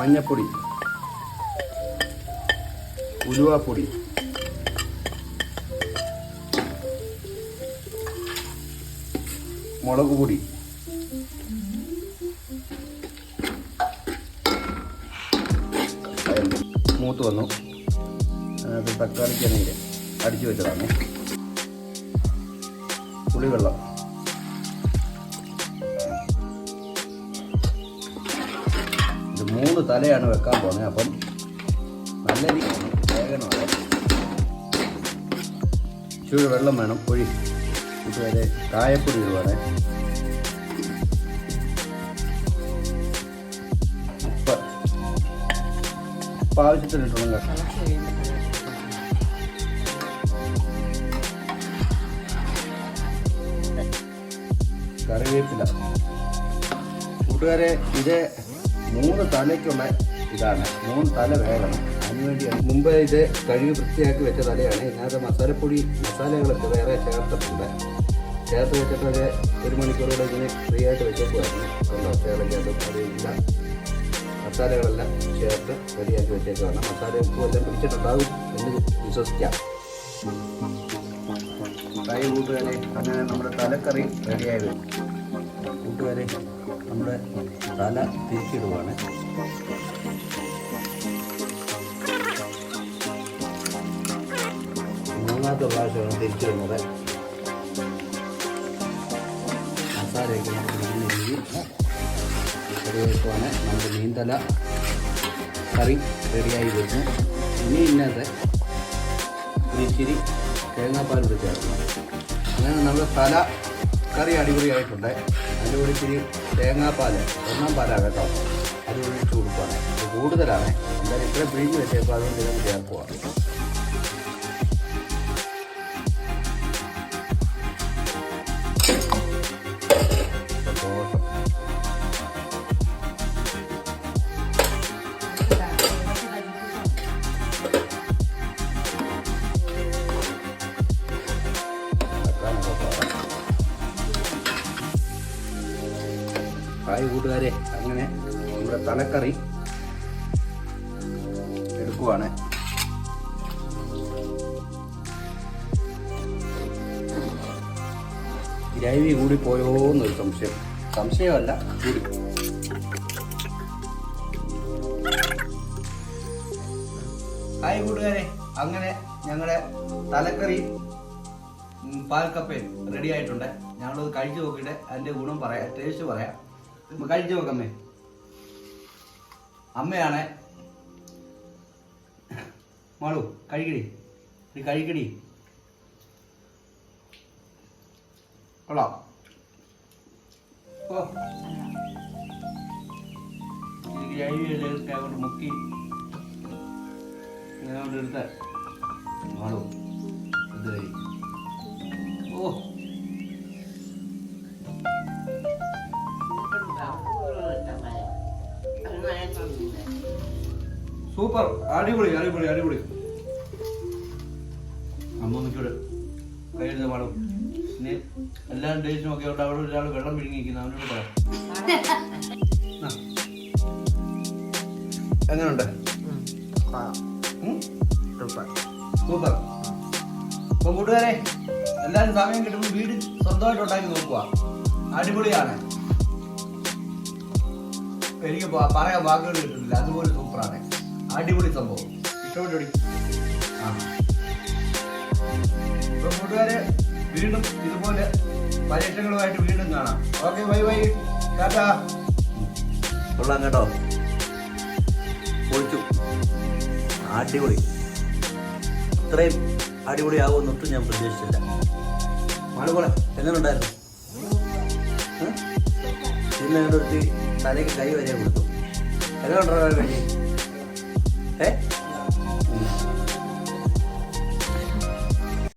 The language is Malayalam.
മഞ്ഞപ്പൊടി ഉലുവാപ്പൊടി മുളക് പൊടി മൂത്ത് വന്നു. അത് അടിച്ചു വെച്ചതാണ്. പുളിവെള്ളം. മൂന്ന് തലയാണ് വെക്കാൻ പോകുന്നത് അപ്പം നല്ല രീതിയിൽ വേഗമാണ് ചൂട് വെള്ളം വേണം ഒഴി. ഇതുവരെ കായപ്പൊടി ഇടുവാണ് ഉപ്പ് ഉപ്പ് ആവശ്യത്തിന് ഇട്ടണം കേട്ടോ. കറിവേപ്പില. കൂട്ടുകാരെ ഇത് മൂന്ന് തലയ്ക്കുള്ള ഇതാണ്. മൂന്ന് തല വേണം. അതിനുവേണ്ടിയാണ് മുമ്പ് ഇത് കഴുകി വൃത്തിയാക്കി വെച്ച തലയാണ്. ഇതിനകത്ത് മസാലപ്പൊടി മസാലകളൊക്കെ വേറെ ചേർത്തിട്ടുണ്ട്. ചേർത്ത് വെച്ചിട്ട് ഒരു മണിക്കൂറോടെ ഇതിന് ഫ്രീ ആയിട്ട് വെച്ചേക്കുമായിരുന്നു അതുകൊണ്ട് ചേർക്കകത്ത് അതില്ല മസാലകളെല്ലാം ചേർത്ത് റെഡിയാക്കി വെച്ചേക്കുവാണ്. മസാല ഉപ്പും എല്ലാം പിടിച്ചിട്ടുണ്ടാവും എന്ന് വിശ്വസിക്കാം. കൈ കൂട്ടുകാരെ അങ്ങനെ നമ്മുടെ തലക്കറി റെഡിയായി വരും. കൂട്ടുകാരെ നമ്മുടെ തല തിരിച്ചിടുവാണ്. മൂന്നാമത്തെ പ്രാവശ്യമാണ് തിരിച്ചിടുന്നത്. മസാലയൊക്കെ നമുക്ക് രീതിയിൽ കറി വെക്കുവാണ് നമ്മുടെ നീന്തല കറി റെഡിയായി വരുന്നു. ഇനി ഇന്നത്തെ ഇച്ചിരി തേങ്ങാപ്പാൽ ചേർക്കണം. അങ്ങനെ നമ്മുടെ തല കറി അടിപൊളിയായിട്ടുണ്ട്. അതിന്റെ കൂടെ ഇച്ചിരി തേങ്ങാപ്പാൽ ഒന്നാം പാലാണ് കേട്ടോ അത് ഒഴിച്ച് കൊടുക്കുകയാണ് കൂടുതലാണ്. എന്തായാലും ഇത്രയും പിഴിഞ്ഞ് വെച്ചേപ്പോൾ അതുകൊണ്ട് ഇതൊക്കെ ചേർക്കുക ഹായ് കൂട്ടുകാരെ അങ്ങനെ നമ്മുടെ തലക്കറി എടുക്കുവാണ്. ഗ്രൈവി കൂടി പോയോ എന്നൊരു സംശയം. സംശയമല്ല കൂടി ഹായ് കൂട്ടുകാരെ അങ്ങനെ ഞങ്ങളുടെ തലക്കറി പാൽക്കപ്പയും റെഡി ആയിട്ടുണ്ട്. ഞങ്ങളത് കഴിച്ചു നോക്കിയിട്ട് അതിന്റെ ഗുണം പറയാം ടേസ്റ്റ് പറയാം. കഴിച്ചു നോക്കമ്മേ അമ്മയാണ് മാളു കഴിക്കടി. നീ കഴിക്കടി. കൊള്ളാം. ഓ. കൊണ്ട് മുക്കി. ഇങ്ങനെ കൊണ്ട് എടുത്ത്. മാളു ഇത് കഴി സൂപ്പർ. അടിപൊളി അടിപൊളി അടിപൊളി. അമ്മമ്മയ്ക്കോട് കയ്യെടുത്ത് പാടും. ഇനി എല്ലാ ടേസ്റ്റ് ഒക്കെ അവിടെ ഒരാൾ വെള്ളം പിഴുങ്ങിയിരിക്കുന്നു അവനോട് പറയാം. എങ്ങനെയുണ്ട്? സൂപ്പർ. അപ്പൊ കൂട്ടുകാരെ എല്ലാവരും സമയം കിട്ടുമ്പോൾ വീട് സ്വന്തമായിട്ട് ഉണ്ടാക്കി നോക്കുക അടിപൊളിയാണ്. എനിക്ക് പറയാൻ വാക്കുകൾ കിട്ടുന്നില്ല. അതുപോലെ സൂപ്പറാണ്. അടിപൊളി സംഭവം. ഇഷ്ടപ്പെട്ടു ആ. അപ്പം കൂട്ടുകാരെ വീണ്ടും ഇതുപോലെ പരീക്ഷകളുമായിട്ട് വീണ്ടും കാണാം. Okay bye bye. ടാറ്റാ. കൊള്ളാം കേട്ടോ. പൊളിച്ചു. അടിപൊളി. ഇത്രയും അടിപൊളിയാകുമെന്ന് ഒട്ടും ഞാൻ പ്രതീക്ഷിച്ചില്ല. മാളുപോലെ എങ്ങനെയുണ്ടായിരുന്നു? ഇന്ന് ഞങ്ങളുടെ തലയ്ക്ക് കൈ വരെ കൊടുത്തു. എങ്ങനെയുണ്ടായിരുന്നു കഴി 哎